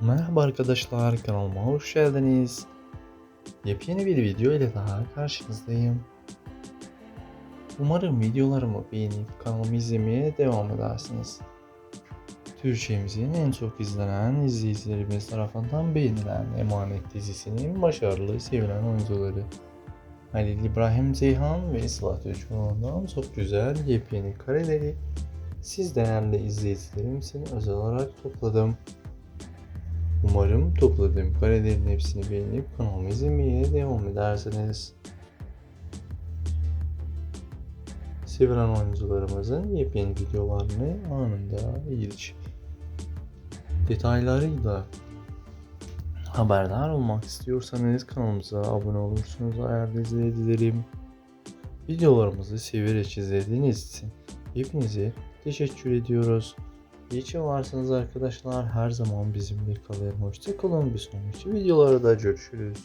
Merhaba arkadaşlar kanalıma hoş geldiniz. Yepyeni bir video ile daha karşınızdayım. Umarım videolarımı beğenip kanalımı izlemeye devam edersiniz. Türkçemizin en çok izlenen izleyicilerimiz tarafından beğenilen Emanet dizisinin başarılı sevilen oyuncuları Halil İbrahim Ceyhan ve Sıla Türkoğlu'ndan çok güzel yepyeni kareleri siz değerli izleyicilerim için özel olarak topladım. Umarım topladığım karelerin hepsini beğenip kanalımı izlemeye devam edersiniz. Sevilen oyuncularımızın yepyeni videolarını anında ilk detaylarıyla haberdar olmak istiyorsanız kanalımıza abone olursunuz değerli izleyicilerim. Videolarımızı severek izlediğiniz için hepinize teşekkür ediyoruz. Ki varsınız arkadaşlar. Her zaman bizimle kalın. Hoşçakalın. Bir sonraki videolarda görüşürüz.